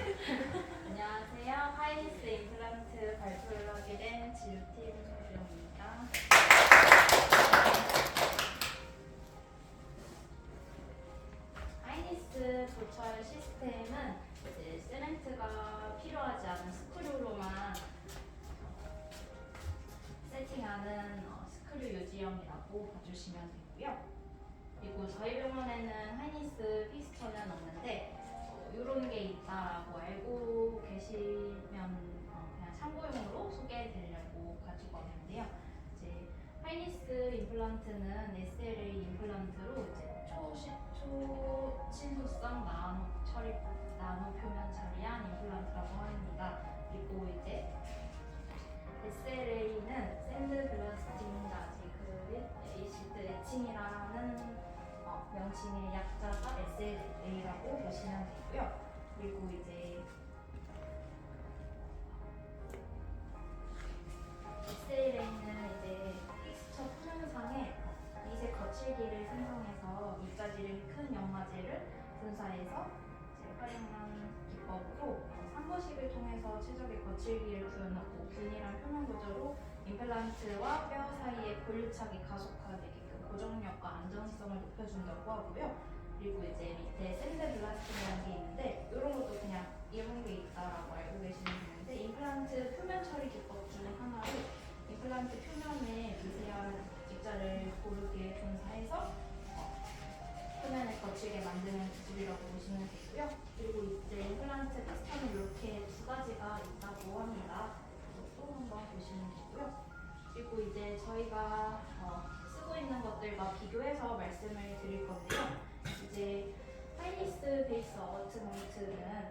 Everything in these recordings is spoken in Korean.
안녕하세요. 하이니스 임플란트 발표를 하게 된 지루팀 소주입니다. 하이니스 도철 시스템은 이제 세멘트가 필요하지 않은 스크류로만 세팅하는 어, 스크류 유지형이라고 봐주시면 되고요. 그리고 저희 병원에는 하이니스 이런 게 있다라고 알고 계시면 어, 그냥 참고용으로 소개해드리려고 가지고 왔는데요. 이제 하이니스 임플란트는 SLA 임플란트로 이제 초시, 초친수성 나노 처리 나노 표면 처리한 임플란트라고 합니다. 그리고 이제 SLA는 샌드 블라스팅 라지그 에이시드 에칭이라는 어, 명칭의 약자가 SLA라고 보시면 되고요.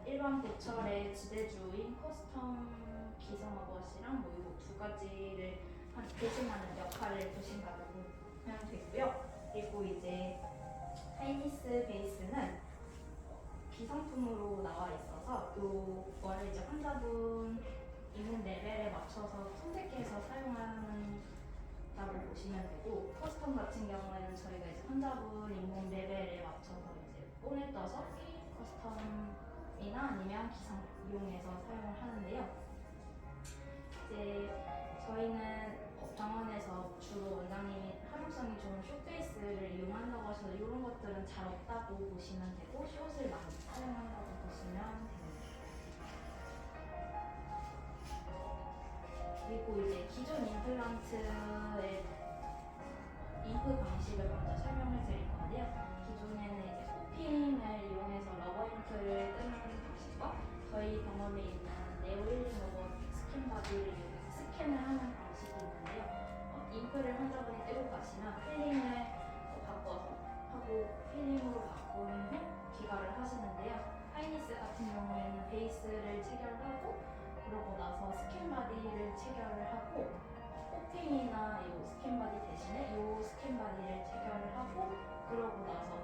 일반 보철의 지대주인 커스텀 기성어버시랑 뭐 이거 두 가지를 한- 대신하는 역할을 보신다고 하면 되고요. 그리고 이제 하이니스 베이스는 기성품으로 나와 있어서 요거를 이제 환자분 있는 레벨에 맞춰서 선택해서 사용하는다고 보시면 되고 커스텀 같은 경우에는 저희가 이제 환자분 있는 레벨에 맞춰서 이제 본에 떠서 아니면 기성 이용해서 사용을 하는데요. 이제 저희는 어, 병원에서 주로 원장님이 활용성이 좋은 쇼케이스를 이용한다고 하셔서 이런 것들은 잘 없다고 보시면 되고 숏을 많이 사용한다고 보시면 됩니다. 그리고 이제 기존 임플란트의 인프 방식을 먼저 설명을 드릴 건데요. 기존에는 이제 코핑을 이용해서 러버 필링으로 바꾼 후 기가를 하시는데요. 하이니스 같은 경우에는 베이스를 체결하고 그러고 나서 스킨 바디를 체결을 하고 코팅이나 이 스킨 바디 대신에 이 스킨 바디를 체결을 하고 그러고 나서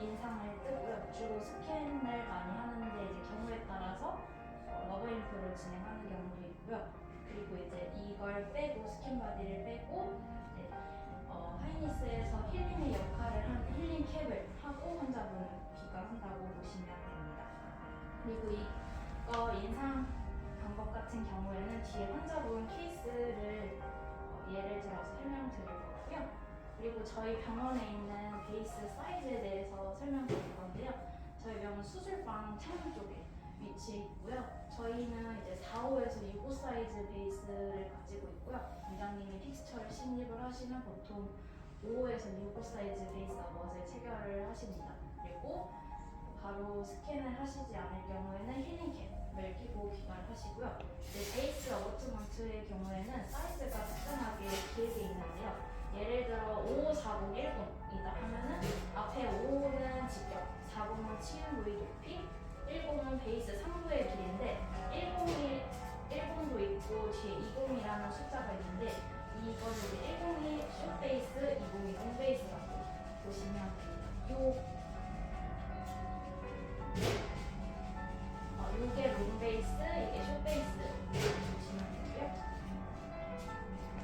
인상을 뜨고요. 주로 스캔을 많이 하는데 이제 경우에 따라서 어, 러버 인프를 진행하는 경우도 있고요. 그리고 이제 이걸 빼고 스킨 바디를 빼고 어, 하이니스에서 힐링의 역할을 한 힐링 캡을 하고 환자분을 귀가한다고 보시면 됩니다. 그리고 이거 인상 방법 같은 경우에는 뒤에 환자분 케이스를 어, 예를 들어서 설명드릴 거고요. 그리고 저희 병원에 있는 베이스 사이즈에 대해서 설명드릴 건데요. 저희 병원 수술방 창문 쪽에 위치해 있고요. 저희는 이제 4, 5에서 6, 5 사이즈 베이스를 가지고 있고요. 원장님이 픽스처를 신입을 하시면 보통 5에서 6, 5 사이즈 베이스 아머즈를 체결을 하십니다. 그리고 바로 스캔을 하시지 않을 경우에는 힐링캡을 끼고 귀가를 하시고요. 베이스 어버트먼트의 경우에는 사이즈가 특정하게 길게 있는데요. 예를 들어 5, 40, 10이다 하면은 앞에 5는 직격, 40은 치은 부위 높이, 10은 베이스 3부의 길인데 10이 10도 있고 뒤에 20이라는 숫자가 있는데 이거는 이제 10이 숏 베이스, 20이 롱 베이스라고 보시면. 요 어, 이게 롱 베이스, 이게 숏 베이스 보시면 되고요.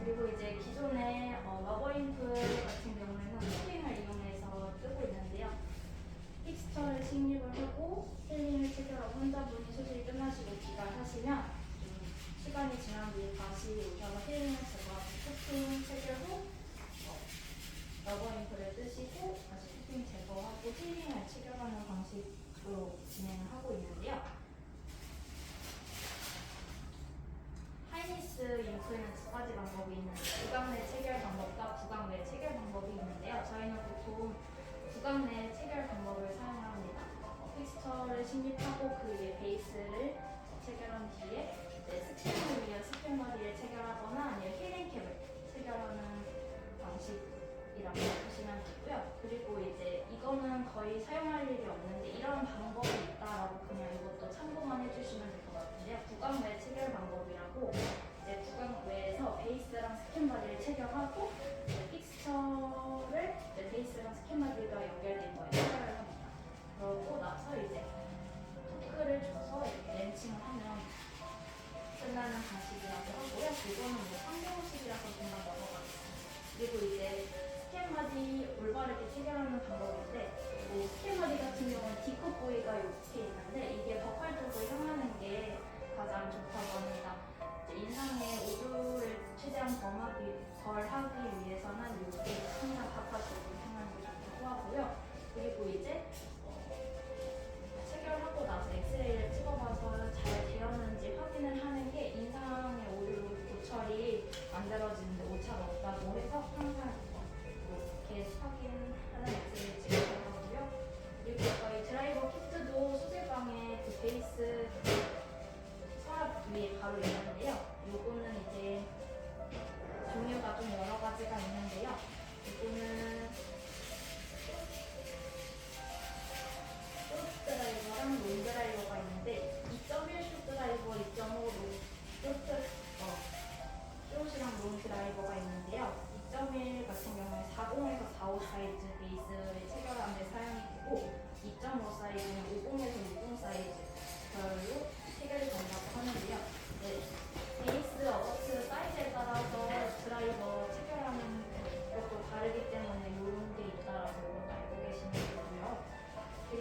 그리고 이제 기존의 어, 러버인프 같은 경우에는 코팅을 이용해서 뜨고 있는데요. 픽스처를 식립을 하고 힐링을 체결하고 환자분 하시면 좀 시간이 지난 뒤에 다시 오셔서 힐링을 제거하고 코팅 체결 후 어, 러버 잉크를 뜨시고 다시 코팅 제거하고 힐링을 체결하는 방식으로 진행을 하고 있는데요. 하이니스 잉크에는 두 가지 방법이 있는데 구강 내 체결 방법과 구강 외 체결 방법이 있는데요. 저희는 보통 구강 내 체결 방법을 사용합니다. 어, 픽스처를 식립하고 그 위에 베이스를 체결한 뒤에 스캔을 위한 스캔 머리를 체결하거나 아니면 힐링캡을 체결하는 방식이라고 보시면 되고요. 그리고 이제 이거는 거의 사용할 일이 없는데 이런 방법이 있다라고 그냥 이것도 참고만 해주시면 될 것 같은데요. 구강 외 체결 방법이라고 이제 구강 외에서 베이스랑 바디를 체결하고 픽스처를 베이스랑 바디가 연결된 체 올바르게 체결하는 방법인데 뭐 스캔 바디 같은 경우는 D컷 부위가 이렇게 있는데 이게 버컬 쪽으로 향하는 게 가장 좋다고 합니다. 인상의 오류를 최대한 덜하기, 덜하기 위해서는 이렇게 항상 바깥쪽으로 향하는 게 좋다고 하고요. 그리고 이제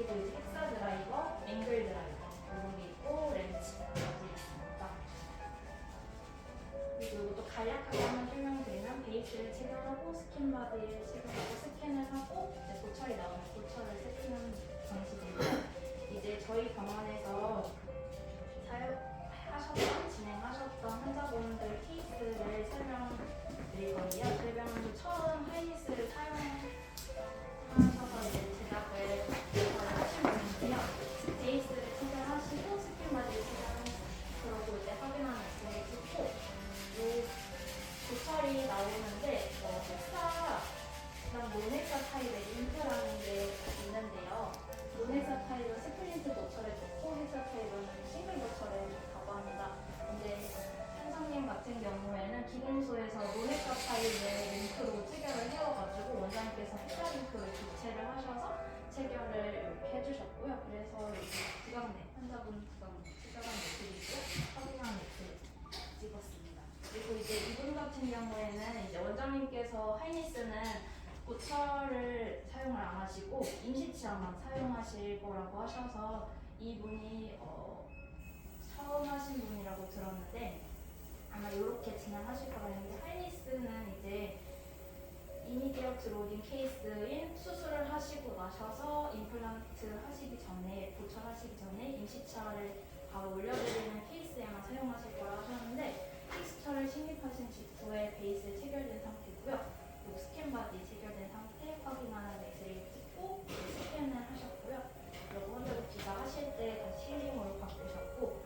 그리고 헥사 드라이버, 앵글 드라이버 이런 게 있고 렌치까지 있습니다. 그리고 이것도 간략하게 한번 설명드리면 베이스를 체결하고 스킨 바디를 체결하고 스캔을 하고 이제 고철이 나오면 고철을 세팅하는 방식인데 이제 저희 병원에 구강내 체결한 모습이고 확인한 모습 찍었습니다. 그리고 이제 이분 같은 경우에는 이제 원장님께서 하이니스는 고철을 사용을 안 하시고 임시치아만 사용하실 거라고 하셔서 이분이 어, 처음 하신 분이라고 들었는데 아마 이렇게 진행하실 거라 했는데 하이니스는 이제 이미디어트 로딩 케이스인 수술을 하시고 나셔서 임플란트 하시기 전에 고철하시기 전에 임시치아를 바로 올려드리는 케이스에만 사용하실 거라 하셨는데 픽스처를 식립하신 직후에 베이스 체결된 상태고요. 스캔 바디 체결된 상태 확인하는 엑스레이 찍고 스캔을 하셨고요. 환자분 귀가하실 때 다시 힐링으로 바꾸셨고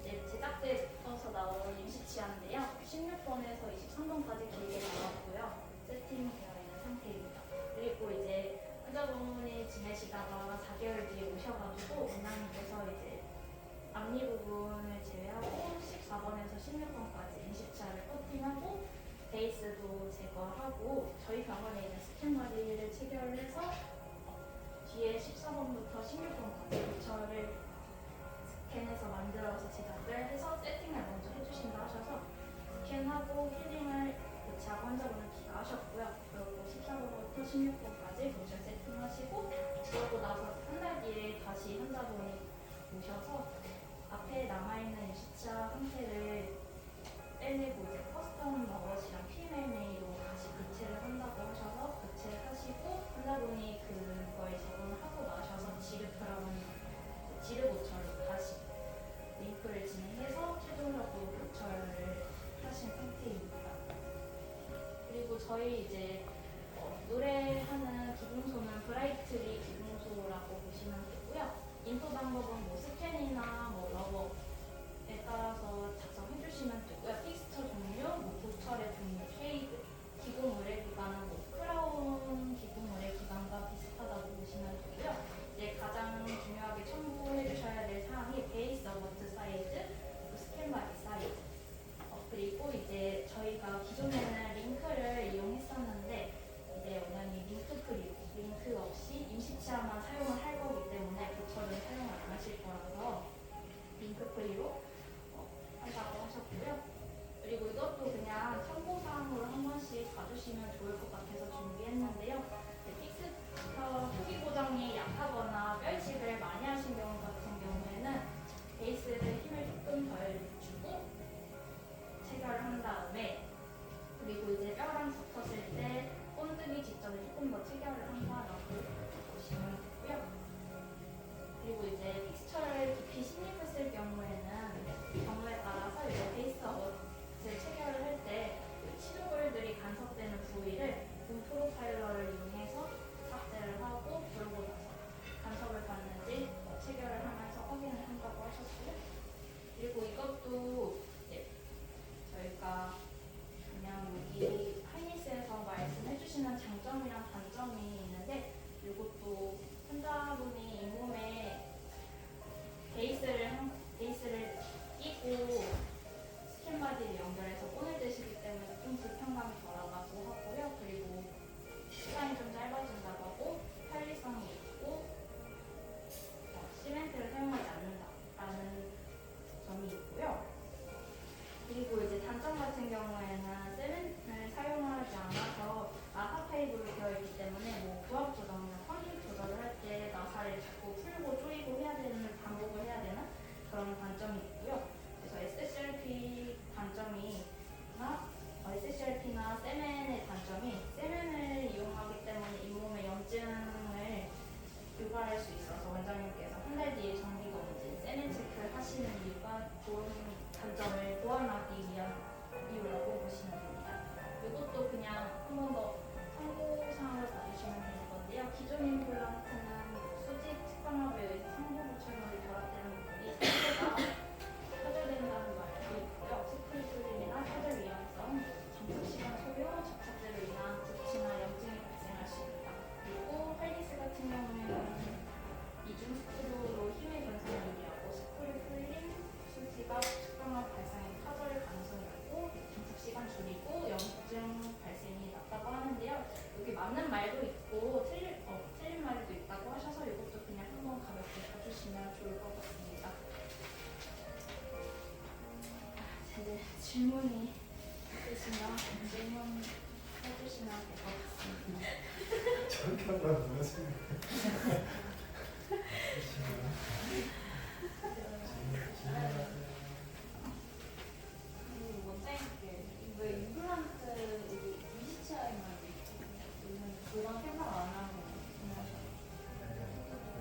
이제 제작돼서 나온 임시치아인데요. 16번에서 23번까지 길게 나왔고요. 세팅되어 있는 상태입니다. 그리고 이제 환자분이 지내시다가 4개월 뒤에 오셔가지고 원장님께서 이제 앞니 부분을 제외하고 14번에서 16번까지 임시치아를 커팅하고 베이스도 제거하고 저희 병원에 있는 스캔 머리를 체결해서 뒤에 14번부터 16번까지 고철을 스캔해서 만들어서 제작을 해서 세팅을 먼저 해주신다 하셔서 스캔하고 힐링을 고치하고 환자분은 귀가하셨고요. 그리고 14번부터 16번까지 고철 세팅하시고 분이 오셔서 앞에 남아있는 유시차 형태를 빼내고 이제 커스텀 버거시랑 PMMA로 다시 교체를 한다고 하셔서 교체를 하시고 플라본이 그거에 적응을 하고 나셔서 지르프라는 그 지르 고철로 다시 링크를 진행해서 최종적으로 보철을 하신 상태입니다. 그리고 저희 이제 어, 노래하는 기본소는 브라이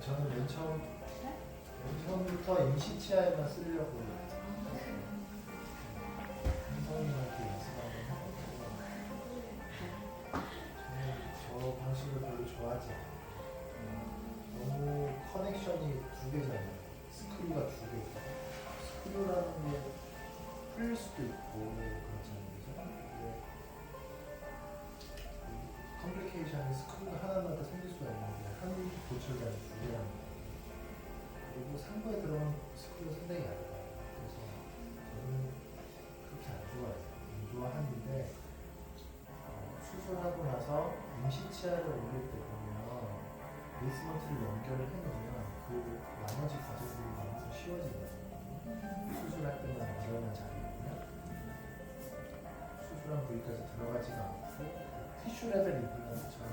저는 맨 처음, 맨 처음부터 임시치아에만 쓰려고. 고추가 유일합니다. 그리고 상부에 들어간 스크류 상당히 얇아요. 그래서 저는 그렇게 안 좋아해요. 안 좋아하는데 어, 수술하고 나서 임시치아를 올릴 때 보면 베이스먼트를 연결을 해놓으면 그 나머지 과정들이 너무 쉬워지거든요. 수술할 때만 일어난 자리이고요. 수술한 부위까지 들어가지가 않고 티슈 레벨 입는 것처럼